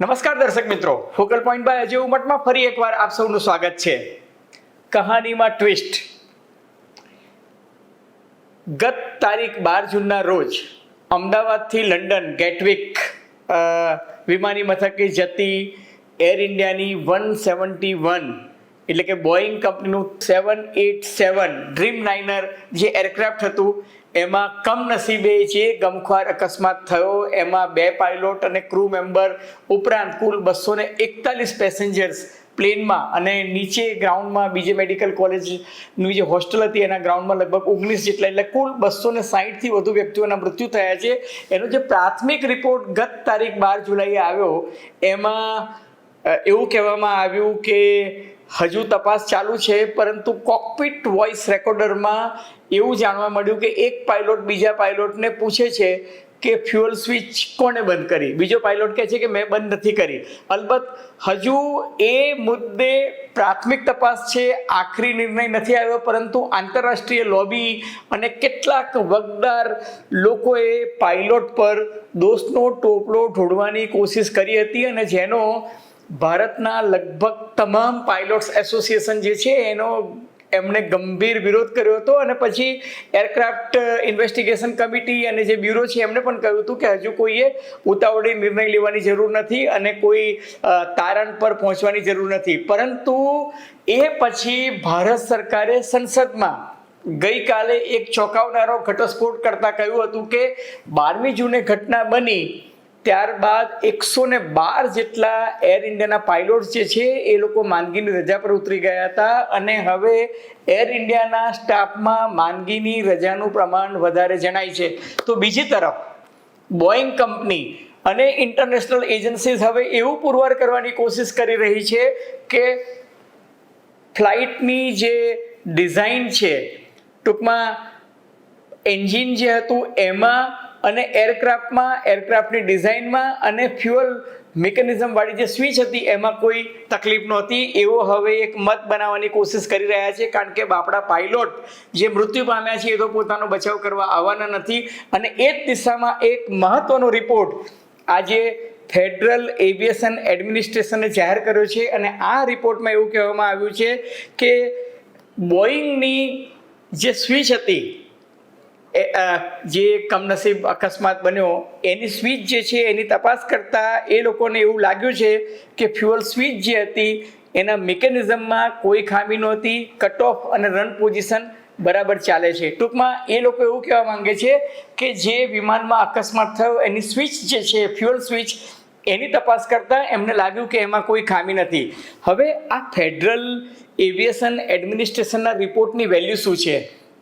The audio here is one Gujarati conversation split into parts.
નમસ્કાર દર્શક મિત્રો. ફોકલ પોઈન્ટ બાય અજય ઉમટમાં ફરી એકવાર આપ સૌનું સ્વાગત છે. કહાનીમાં ટ્વિસ્ટ ગત તારીખ બાર જૂનના રોજ અમદાવાદથી લંડન, ગેટવિક વિમાની મથકે જતી એર ઇન્ડિયાની વન સેવન્ટી વન એટલે કે બોઈંગ કંપનીનું સેવન એટ સેવન ડ્રીમ નાઇનર જે એરક્રાફ્ટ હતું એમાં કમનસીબે જે ગમખ્વાર અકસ્માત થયો, એમાં બે પાયલોટ અને ક્રૂ મેમ્બર ઉપરાંત કુલ બસો ને એકતાલીસ પેસેન્જર્સ પ્લેનમાં અને નીચે ગ્રાઉન્ડમાં બીજે મેડિકલ કોલેજની જે હોસ્ટેલ હતી, એના ગ્રાઉન્ડમાં લગભગ ઓગણીસ જેટલા, એટલે કુલ બસો ને સાહીઠથી વધુ વ્યક્તિઓના મૃત્યુ થયા છે. એનો જે પ્રાથમિક રિપોર્ટ ગત તારીખ બાર જુલાઈએ આવ્યો, એમાં એવું કહેવામાં આવ્યું કે હજુ તપાસ ચાલુ છે, પરંતુ કોકપિટ વોઇસ રેકોર્ડરમાં એવું જાણવા મળ્યું કે એક પાયલોટ બીજા પાયલોટને પૂછે છે કે ફ્યુઅલ સ્વિચ કોણે બંધ કરી? બીજો પાયલોટ કહે છે કે મેં બંધ નથી કરી. અલબત્ત, હજુ એ મુદ્દે પ્રાથમિક તપાસ છે, આખરી નિર્ણય નથી આવ્યો, પરંતુ આંતરરાષ્ટ્રીય લોબી અને કેટલાક વગદાર લોકોએ પાયલોટ પર દોષનો ટોપલો ઢોળવાની કોશિશ કરી હતી અને જેનો ભારતના લગભગ તમામ પાઇલોટ્સ એસોસિએશન જે છે, એનો એમણે ગંભીર વિરોધ કર્યો હતો અને પછી એરક્રાફ્ટ ઇન્વેસ્ટિગેશન કમિટી અને જે બ્યુરો છે, એમણે પણ કહ્યું હતું કે હજુ કોઈએ ઉતાવળે નિર્ણય લેવાની જરૂર નથી અને કોઈ તારણ પર પહોંચવાની જરૂર નથી. પરંતુ એ પછી ભારત સરકારે સંસદમાં ગઈકાલે એક ચોંકાવનારો ઘટસ્ફોટ કરતા કહ્યું હતું કે બારમી જૂને ઘટના બની ત્યારબાદ એકસો ને બાર જેટલા એર ઇન્ડિયાના પાયલોટ જે છે, એ લોકો માંદગીની રજા પર ઉતરી ગયા હતા અને હવે એર ઇન્ડિયાના સ્ટાફમાં માંદગીની રજાનું પ્રમાણ વધારે જણાય છે. તો બીજી તરફ બોઈંગ કંપની અને ઇન્ટરનેશનલ એજન્સીઝ હવે એવું પુરવાર કરવાની કોશિશ કરી રહી છે કે ફ્લાઇટની જે ડિઝાઇન છે, ટૂંકમાં એન્જિન જે હતું, એમાં અને એરક્રાફ્ટમાં, એરક્રાફ્ટની ડિઝાઇનમાં અને ફ્યુઅલ મિકેનિઝમવાળી જે સ્વિચ હતી, એમાં કોઈ તકલીફ નહોતી. એવો હવે એક મત બનાવવાની કોશિશ કરી રહ્યા છે, કારણ કે બાપડા પાયલોટ જે મૃત્યુ પામ્યા છે, એ તો પોતાનો બચાવ કરવા આવવાના નથી. અને એ જ દિશામાં એક મહત્વનો રિપોર્ટ આજે ફેડરલ એવિએશન એડમિનિસ્ટ્રેશને જાહેર કર્યો છે. અને આ રિપોર્ટમાં એવું કહેવામાં આવ્યું છે કે બોઈંગની જે સ્વિચ હતી જે કમનસીબ અકસ્માત બન્યો, એની સ્વિચ જે છે, એની તપાસ કરતાં એ લોકોને એવું લાગ્યું છે કે ફ્યુઅલ સ્વિચ જે હતી, એના મિકેનિઝમમાં કોઈ ખામી નહોતી, કટ ઓફ અને રન પોઝિશન બરાબર ચાલે છે. ટૂંકમાં એ લોકો એવું કહેવા માંગે છે કે જે વિમાનમાં અકસ્માત થયો, એની સ્વિચ જે છે, ફ્યુઅલ સ્વિચ, એની તપાસ કરતાં એમને લાગ્યું કે એમાં કોઈ ખામી નથી. હવે આ ફેડરલ એવિએશન એડમિનિસ્ટ્રેશનના રિપોર્ટની વેલ્યુ શું છે?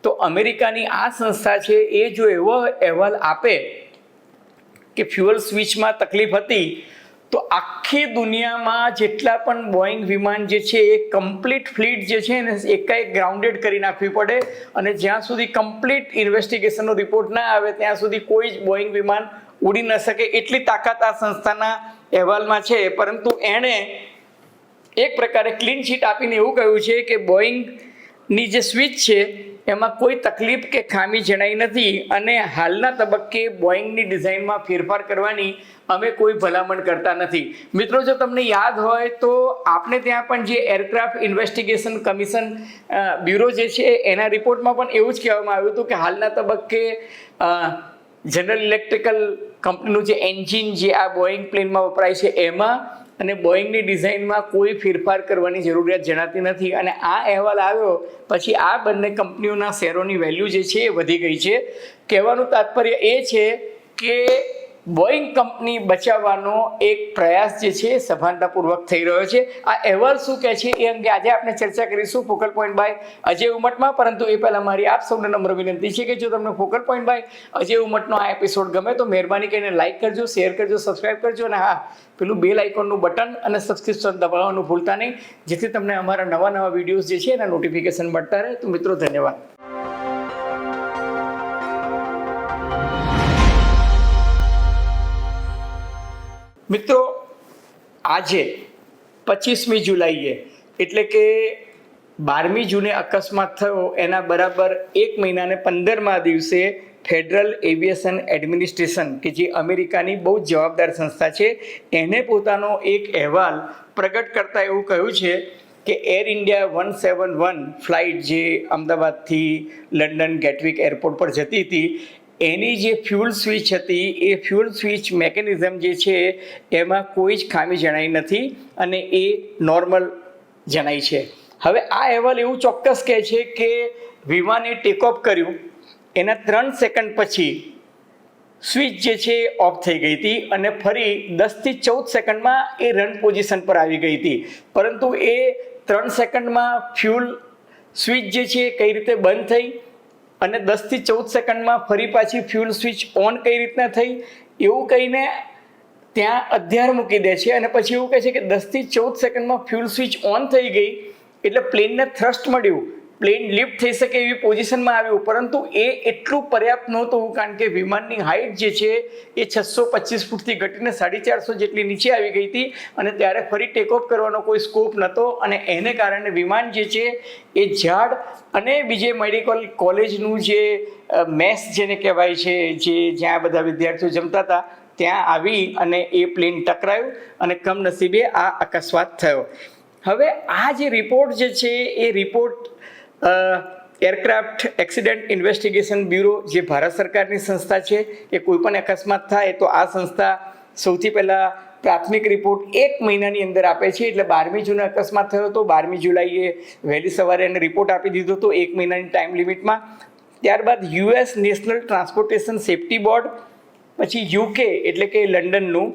તો અમેરિકાની આ સંસ્થા છે એ જો એવો અહેવાલ આપે કે ફ્યુઅલ સ્વિચમાં તકલીફ હતી, તો આખી દુનિયામાં જેટલા પણ બોઈંગ વિમાન જે છે એ કમ્પ્લીટ ફ્લીટ જે છે એને એકાએક ગ્રાઉન્ડેડ કરી નાખવી પડે અને જ્યાં સુધી કમ્પ્લીટ ઇન્વેસ્ટિગેશનનો રિપોર્ટ ના આવે, ત્યાં સુધી કોઈ જ બોઈંગ વિમાન ઉડી ન શકે એટલી તાકાત આ સંસ્થાના અહેવાલમાં છે. પરંતુ એણે એક પ્રકારે ક્લીન ચીટ આપીને એવું કહ્યું છે કે બોઈંગની જે સ્વિચ છે, એમાં કોઈ તકલીફ કે ખામી જણાઈ નથી અને હાલના તબક્કે બોઈંગની ડિઝાઇનમાં ફેરફાર કરવાની અમે કોઈ ભલામણ કરતા નથી. મિત્રો, જો તમને યાદ હોય તો આપણે ત્યાં પણ જે એરક્રાફ્ટ ઇન્વેસ્ટિગેશન કમિશન બ્યુરો જે છે, એના રિપોર્ટમાં પણ એવું જ કહેવામાં આવ્યું હતું કે હાલના તબક્કે જનરલ ઇલેક્ટ્રિકલ કંપનીનું જે એન્જિન જે આ બોઈંગ પ્લેનમાં વપરાય છે, એમાં અને બોઈંગની ડિઝાઇનમાં કોઈ ફેરફાર કરવાની જરૂરિયાત જણાતી નથી. અને આ અહેવાલ આવ્યો, પછી આ બંને કંપનીઓના શેરોની વેલ્યુ જે છે એ વધી ગઈ છે. કહેવાનું તાત્પર્ય એ છે કે બોઈંગ કંપની બચાવવાનો એક પ્રયાસ જે છે સભાનતાપૂર્વક થઈ રહ્યો છે. આ અહેવાલ શું કહે છે એ અંગે આજે આપણે ચર્ચા કરીશું ફોકલ પોઈન્ટ બાય અજય ઉમટમાં. પરંતુ એ પહેલાં મારી આપ સૌને નમ્ર વિનંતી છે કે જો તમને ફોકલ પોઈન્ટ બાય અજય ઉમટનો આ એપિસોડ ગમે તો મહેરબાની કરીને લાઇક કરજો શેર કરજો સબસ્ક્રાઇબ કરજો અને હા, પેલું બેલ આઇકોનનું બટન અને સબસ્ક્રિપ્શન દબાવવાનું ભૂલતા નહીં. જેથી તમને અમારા નવા નવા વિડીયોઝ જે છે એના નોટિફિકેશન મળતા રહે. તો મિત્રો, ધન્યવાદ. મિત્રો, આજે પચીસમી જુલાઈએ, એટલે કે બારમી જૂને અકસ્માત થયો, એના બરાબર એક મહિનાને પંદરમા દિવસે ફેડરલ એવિએશન એડમિનિસ્ટ્રેશન કે જે અમેરિકાની બહુ જ જવાબદાર સંસ્થા છે, એને પોતાનો એક અહેવાલ પ્રગટ કરતા એવું કહ્યું છે કે air India one seven one flight જે અમદાવાદથી લંડન ગેટવિક એરપોર્ટ પર જતી હતી એની જે ફ્યુલ સ્વિચ હતી, એ ફ્યુલ સ્વિચ મેકેનિઝમ જે છે, એમાં કોઈ જ ખામી જણાઈ નથી અને એ નોર્મલ જણાય છે. હવે આ અહેવાલ એવું ચોક્કસ કહે છે કે વિમાને ટેકઓફ કર્યું, એના ત્રણ સેકન્ડ પછી સ્વિચ જે છે એ ઓફ થઈ ગઈ હતી અને ફરી દસથી ચૌદ સેકન્ડમાં એ રન પોઝિશન પર આવી ગઈ હતી. પરંતુ એ ત્રણ સેકન્ડમાં ફ્યુલ સ્વિચ જે છે એ કઈ રીતે બંધ થઈ અને દસથી ચૌદ સેકન્ડમાં ફરી પાછી ફ્યુલ સ્વિચ ઓન કઈ રીતના થઈ, એવું કહીને ત્યાં અધ્યાર મૂકી દે છે અને પછી એવું કહે છે કે દસથી ચૌદ સેકન્ડમાં ફ્યુલ સ્વિચ ઓન થઈ ગઈ, એટલે પ્લેનને થ્રસ્ટ મળ્યું. પ્લેન લિફ્ટ થઈ શકે એવી પોઝિશનમાં આવ્યું, પરંતુ એ એટલું પર્યાપ્ત નહોતું, કારણ કે વિમાનની હાઇટ જે છે એ છસો પચીસ ફૂટથી ઘટીને સાડી ચારસો જેટલી નીચે આવી ગઈ હતી અને ત્યારે ફરી ટેકઓફ કરવાનો કોઈ સ્કોપ નહોતો અને એને કારણે વિમાન જે છે એ ઝાડ અને બીજે મેડિકલ કોલેજનું જે મેસ જેને કહેવાય છે, જે જ્યાં બધા વિદ્યાર્થીઓ જમતા હતા, ત્યાં આવી અને એ પ્લેન ટકરાયું અને કમનસીબે આ અકસ્માત થયો. હવે આ જે રિપોર્ટ જે છે એ report aircraft accident investigation bureau જે ભારત સરકારની સંસ્થા છે, એ કોઈપણ અકસ્માત થાય તો આ સંસ્થા સૌથી પહેલાં પ્રાથમિક રિપોર્ટ એક મહિનાની અંદર આપે છે. એટલે બારમી જૂને અકસ્માત થયો હતો. બારમી જુલાઈએ વહેલી સવારે એને રિપોર્ટ આપી દીધો હતો એક મહિનાની ટાઈમ લિમિટમાં. ત્યારબાદ US national transportation safety board, પછી યુકે એટલે કે લંડનનું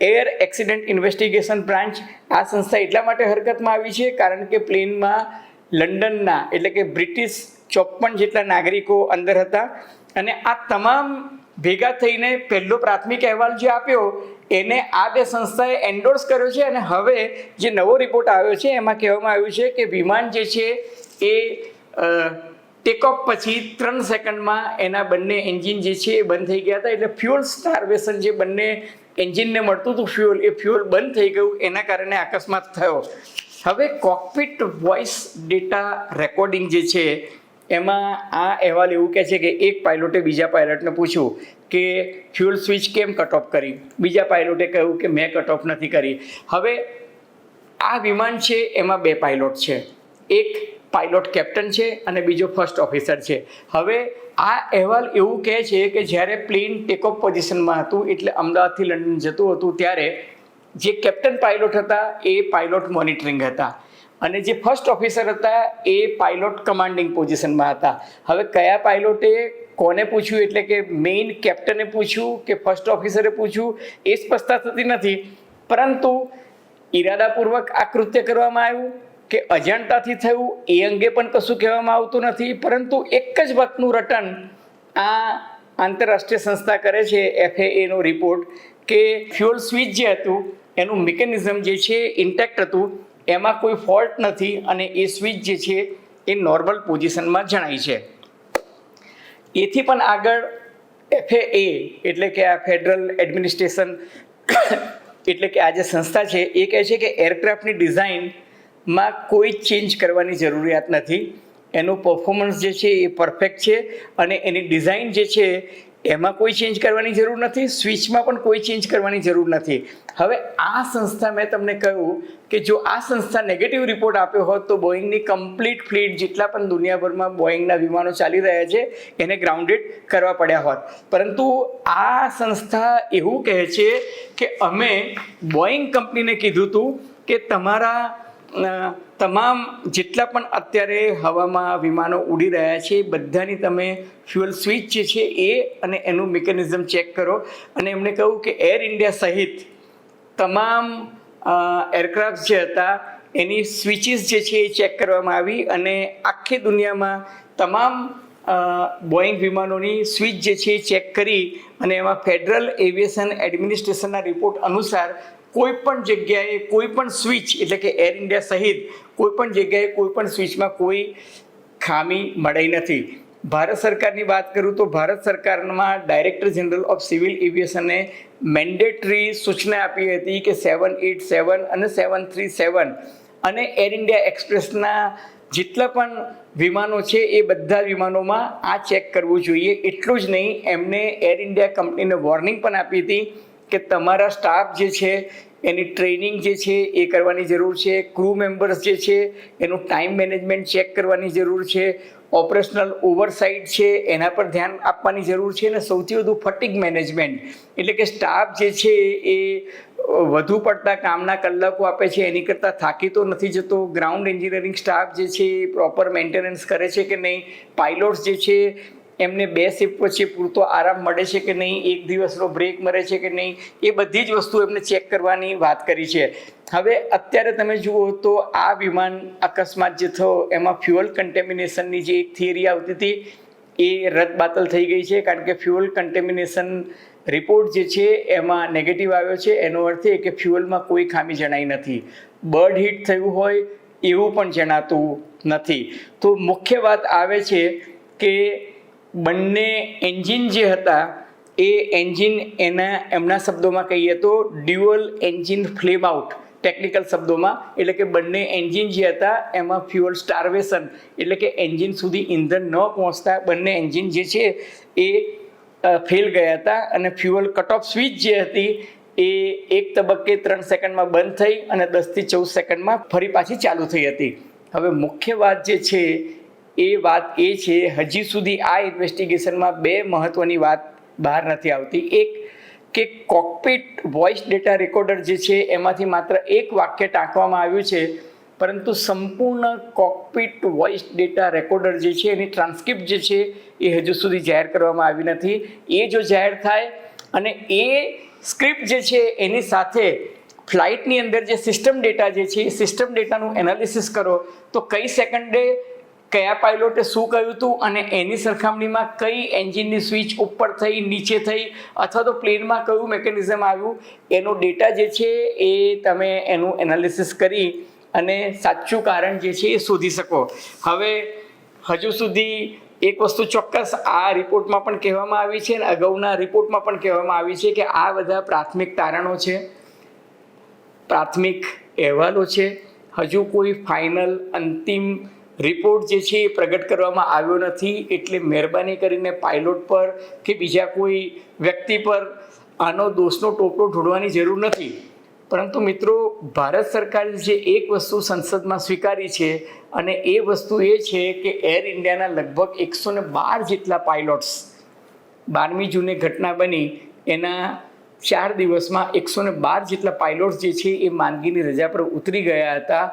એર એક્સિડન્ટ ઇન્વેસ્ટિગેશન બ્રાન્ચ આ સંસ્થા એટલા માટે હરકતમાં આવી છે કારણ કે પ્લેનમાં લંડનના, એટલે કે બ્રિટિશ ચોપન જેટલા નાગરિકો અંદર હતા. અને આ તમામ ભેગા થઈને પહેલો પ્રાથમિક અહેવાલ જે આપ્યો, એને આ બે સંસ્થાએ એન્ડોર્સ કર્યો છે. અને હવે જે નવો રિપોર્ટ આવ્યો છે, એમાં કહેવામાં આવ્યું છે કે વિમાન જે છે એ ટેકઓફ પછી ત્રણ સેકન્ડમાં એના બંને એન્જિન જે છે એ બંધ થઈ ગયા હતા. એટલે ફ્યુઅલ સ્ટાર્વેશન જે બંને એન્જિનને મળતું હતું ફ્યુઅલ એ ફ્યુઅલ બંધ થઈ ગયું. એના કારણે અકસ્માત થયો. હવે કોકપિટ વોઇસ ડેટા રેકોર્ડિંગ જે છે, એમાં આ અહેવાલ એવું કહે છે કે એક પાયલોટે બીજા પાયલટને પૂછ્યું કે ફ્યુલ સ્વિચ કેમ કટ ઓફ કરી? બીજા પાયલોટે કહ્યું કે મેં કટ ઓફ નથી કરી. હવે આ વિમાન છે, એમાં બે પાયલોટ છે. એક પાયલોટ કેપ્ટન છે અને બીજો ફર્સ્ટ ઓફિસર છે. હવે આ અહેવાલ એવું કહે છે કે જ્યારે પ્લેન ટેકઓફ પોઝિશનમાં હતું, એટલે અમદાવાદથી લંડન જતું હતું, ત્યારે જે કેપ્ટન પાયલોટ હતા, એ પાયલોટ મોનિટરિંગ હતા. અને જે ફર્સ્ટ ઓફિસર હતા, એ પાયલોટ કમાન્ડિંગ પોઝિશનમાં હતા. હવે કયા પાયલોટે કોને પૂછ્યું? એટલે કે મેઇન કેપ્ટને પૂછ્યું કે ફર્સ્ટ ઓફિસરે પૂછ્યું? એ સ્પષ્ટતા થતી નથી. પરંતુ ઈરાદાપૂર્વક આ કૃત્ય કરવામાં આવ્યું કે અજાણતાથી થયું, એ અંગે પણ કશું કહેવામાં આવતું નથી. પરંતુ એક જ વાતનું રટન આ આંતરરાષ્ટ્રીય સંસ્થા કરે છે એફએએનો રિપોર્ટ કે ફ્યુઅલ સ્વિચ જે હતું એનું મિકેનિઝમ જે છે ઇન્ટેક્ટ હતું. એમાં કોઈ ફોલ્ટ નથી અને એ સ્વિચ જે છે, એ નોર્મલ પોઝિશનમાં જણાય છે. એથી પણ આગળ એફએએ એટલે કે આ ફેડરલ એડમિનિસ્ટ્રેશન એટલે કે આ જે સંસ્થા છે, એ કહે છે કે એરક્રાફ્ટની ડિઝાઇનમાં કોઈ ચેન્જ કરવાની જરૂરિયાત નથી. એનું પરફોર્મન્સ જે છે, એ પરફેક્ટ છે અને એની ડિઝાઇન જે છે એમાં કોઈ ચેન્જ કરવાની જરૂર નથી, સ્વિચમાં પણ કોઈ ચેન્જ કરવાની જરૂર નથી. હવે આ સંસ્થા મેં તમને કહ્યું કે જો આ સંસ્થા નેગેટિવ રિપોર્ટ આપ્યો હોત તો બોઈંગની કમ્પ્લીટ ફ્લીટ જેટલા પણ દુનિયાભરમાં બોઈંગના વિમાનો ચાલી રહ્યા છે, એને ગ્રાઉન્ડેડ કરવા પડ્યા હોત. પરંતુ આ સંસ્થા એવું કહે છે કે અમે બોઈંગ કંપનીને કીધું હતું કે તમારા તમામ જેટલા પણ અત્યારે હવામાં વિમાનો ઉડી રહ્યા છે, બધાની તમે ફ્યુઅલ સ્વિચ જે છે એ અને એનું મિકેનિઝમ ચેક કરો. અને એમણે કહ્યું કે એર ઇન્ડિયા સહિત તમામ એરક્રાફ્ટ જે હતા, એની સ્વિચીસ જે છે એ ચેક કરવામાં આવી અને આખી દુનિયામાં તમામ બોઈંગ વિમાનોની સ્વિચ જે છે એ ચેક કરી અને એમાં ફેડરલ એવિએશન એડમિનિસ્ટ્રેશનના રિપોર્ટ અનુસાર કોઈ પણ જગ્યાએ કોઈ પણ સ્વિચ એટલે કે એર ઇન્ડિયા સહિત કોઈ પણ જગ્યાએ કોઈ પણ સ્વિચમાં કોઈ ખામી મળી નથી. ભારત સરકારની વાત કરું તો ભારત સરકારમાં ડાયરેક્ટર જનરલ ઓફ સિવિલ એવિએશને મેન્ડેટરી સૂચના આપી હતી કે સેવન એટ સેવન અને સેવન થ્રી સેવન અને એર ઇન્ડિયા એક્સપ્રેસના જેટલા પણ વિમાનો છે એ બધા વિમાનોમાં આ ચેક કરવું જોઈએ. એટલું જ નહીં, એમને એર ઇન્ડિયા કંપનીને વોર્નિંગ પણ આપી હતી કે તમારા સ્ટાફ જે છે, એની ટ્રેનિંગ જે છે એ કરવાની જરૂર છે ક્રૂ મેમ્બર્સ જે છે એનું ટાઈમ મેનેજમેન્ટ ચેક કરવાની જરૂર છે ઓપરેશનલ ઓવરસાઇટ છે, એના પર ધ્યાન આપવાની જરૂર છે અને સૌથી વધુ ફટિક મેનેજમેન્ટ એટલે કે સ્ટાફ જે છે એ વધુ પડતા કામના કલાકો આપે છે, એની કરતાં થાકી તો નથી જતો. ગ્રાઉન્ડ એન્જિનિયરિંગ સ્ટાફ જે છે એ પ્રોપર મેન્ટેનન્સ કરે છે કે નહીં? પાઇલોટ્સ જે છે એમને બે શિફ્ટ પછી પૂરતો આરામ મળે છે કે નહીં, એક દિવસનો બ્રેક મળે છે કે નહીં, એ બધી જ વસ્તુ એમને ચેક કરવાની વાત કરી છે. હવે અત્યારે તમે જુઓ તો આ વિમાન અકસ્માત જે થયો, એમાં ફ્યુઅલ કન્ટેમિનેશનની જે એક થિયરી આવતી હતી, એ રદ બાતલ થઈ ગઈ છે. કારણ કે ફ્યુઅલ કન્ટેમિનેશન રિપોર્ટ જે છે, એમાં નેગેટિવ આવ્યો છે. એનો અર્થ એ કે ફ્યુઅલમાં કોઈ ખામી જણાઈ નથી. બર્ડ હીટ થયું હોય એવું પણ જણાતું નથી. તો મુખ્ય વાત આવે છે કે બંને એન્જિન જે હતા, એ એન્જિન એના, એમના શબ્દોમાં કહીએ તો dual engine flame out, technical શબ્દોમાં. એટલે કે બંને એન્જિન જે હતા, એમાં ફ્યુઅલ સ્ટાર્વેશન, એટલે કે એન્જિન સુધી ઇંધણ ન પહોંચતા, બંને એન્જિન જે છે, એ ફેલ ગયા હતા. અને ફ્યુઅલ કટ ઓફ સ્વિચ જે હતી, એ એક તબક્કે ત્રણ સેકન્ડમાં બંધ થઈ અને દસથી ચૌદ સેકન્ડમાં ફરી પાછી ચાલુ થઈ હતી. હવે મુખ્ય વાત જે છે એ વાત એ છે, હજી સુધી આ ઇન્વેસ્ટિગેશનમાં બે મહત્ત્વની વાત બહાર નથી આવતી. એક, કે કોકપીટ વોઇસ ડેટા રેકોર્ડર જે છે, એમાંથી માત્ર એક વાક્ય ટાંકવામાં આવ્યું છે, પરંતુ સંપૂર્ણ કોકપીટ વોઇસ ડેટા રેકોર્ડર જે છે, એની ટ્રાન્સક્રિપ્ટ જે છે, એ હજુ સુધી જાહેર કરવામાં આવી નથી. એ જો જાહેર થાય અને એ સ્ક્રિપ્ટ જે છે, એની સાથે ફ્લાઇટની અંદર જે સિસ્ટમ ડેટા જે છે, એ સિસ્ટમ ડેટાનું એનાલિસિસ કરો, તો કઈ સેકન્ડે કયા પાઇલોટે શું કહ્યું હતું અને એની સરખામણીમાં કઈ એન્જિનની સ્વિચ ઉપર થઈ, નીચે થઈ, અથવા તો પ્લેનમાં કયું મેકેનિઝમ આવ્યું, એનો ડેટા જે છે એ તમે એનું એનાલિસિસ કરી અને સાચું કારણ જે છે એ શોધી શકો. હવે, હજુ સુધી એક વસ્તુ ચોક્કસ આ રિપોર્ટમાં પણ કહેવામાં આવી છે અને અગાઉના રિપોર્ટમાં પણ કહેવામાં આવી છે કે આ બધા પ્રાથમિક તારણો છે, પ્રાથમિક અહેવાલો છે. હજુ કોઈ ફાઇનલ અંતિમ રિપોર્ટ જે છે એ પ્રગટ કરવામાં આવ્યો નથી, એટલે મહેરબાની કરીને પાયલોટ પર કે બીજા કોઈ વ્યક્તિ પર આનો દોષનો ટોપલો ઢોળવાની જરૂર નથી. પરંતુ મિત્રો, ભારત સરકારે જે એક વસ્તુ સંસદમાં સ્વીકારી છે અને એ વસ્તુ એ છે કે એર ઇન્ડિયાના લગભગ એકસો ને બાર જેટલા પાયલોટ્સ બારમી જૂને ઘટના બની. એના ચાર દિવસમાં એકસો ને બાર જેટલા પાયલોટ્સ જે છે એ માંદગીની રજા પર ઉતરી ગયા હતા.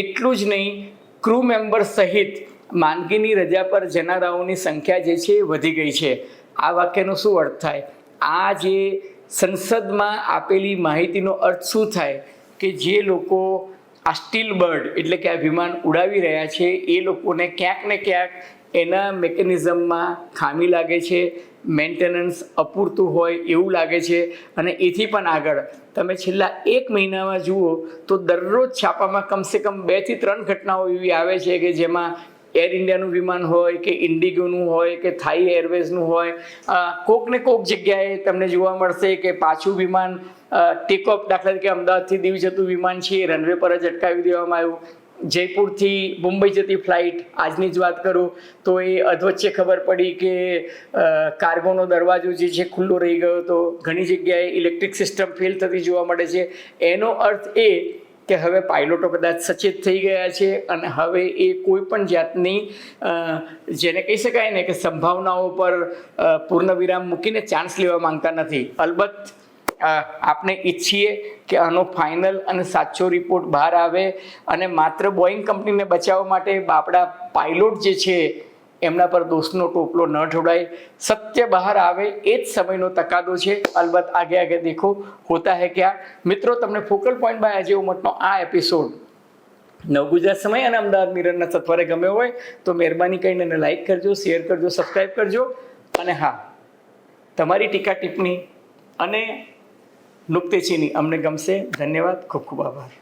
એટલું જ નહીં ક્રૂ મેમ્બર સહિત માંદગીની રજા પર જનારાઓની સંખ્યા જે છે એ વધી ગઈ છે. આ વાક્યનો શું અર્થ થાય? આ જે સંસદમાં આપેલી માહિતીનો અર્થ શું થાય? કે જે લોકો આ સ્ટીલ બર્ડ એટલે કે આ વિમાન ઉડાવી રહ્યા છે, એ લોકોને ક્યાંક ને ક્યાંક એના મેકેનિઝમમાં ખામી લાગે છે મેન્ટેનન્સ અપૂરતું હોય એવું લાગે છે અને એથી પણ આગળ તમે છેલ્લા એક મહિનામાં જુઓ તો દરરોજ છાપામાં કમસે કમ બેથી ત્રણ ઘટનાઓ એવી આવે છે કે જેમાં એર ઇન્ડિયાનું વિમાન હોય કે ઇન્ડિગોનું હોય કે થાઈ એરવેઝનું હોય. કોક ને કોક જગ્યાએ તમને જોવા મળશે કે પાછું વિમાન ટેકઓફ દાખલા તરીકે અમદાવાદથી દીવ જતું વિમાન છે એ રનવે પર જ અટકાવી દેવામાં આવ્યું. જયપુરથી મુંબઈ જતી ફ્લાઇટ આજની જ વાત કરું, તો એ અધવચ્ચે ખબર પડી કે કાર્ગોનો દરવાજો જે છે ખુલ્લો રહી ગયો હતો. ઘણી જગ્યાએ ઇલેક્ટ્રિક સિસ્ટમ ફેલ થતી જોવા મળે છે. એનો અર્થ એ કે હવે પાયલોટો કદાચ સચેત થઈ ગયા છે અને હવે એ કોઈ પણ જાતની જેને કહી શકાય ને કે સંભાવનાઓ પર પૂર્ણ પૂર્ણવિરામ મૂકીને ચાન્સ લેવા માંગતા નથી. અલબત્ત આપણે ઈચ્છીએ કે આનો ફાઇનલ અને સાચો રિપોર્ટ બહાર આવે અને માત્ર બોઈંગ કંપનીને બચાવવા માટે આપણા પાયલોટ જે છે, એમના પર દોષનો ટોપલો ન ઢોળાય. સત્ય બહાર આવે એ જ સમયનો તકાદો છે. અલબત્ત આગે આગે દેખો, હોતા હે ક્યાં? મિત્રો, તમને ફોકલ પોઈન્ટ બાય અજય ઉમટનો આ એપિસોડ નવ ગુજરાત સમય અને અમદાવાદ મિરરના સત્વરે ગમ્યો હોય તો મહેરબાની કરીને એને લાઈક કરજો શેર કરજો સબસ્ક્રાઈબ કરજો. અને હા, તમારી ટીકા ટિપ્પણી અને નુક્તેચીની અમને ગમશે. ધન્યવાદ. ખૂબ ખૂબ આભાર.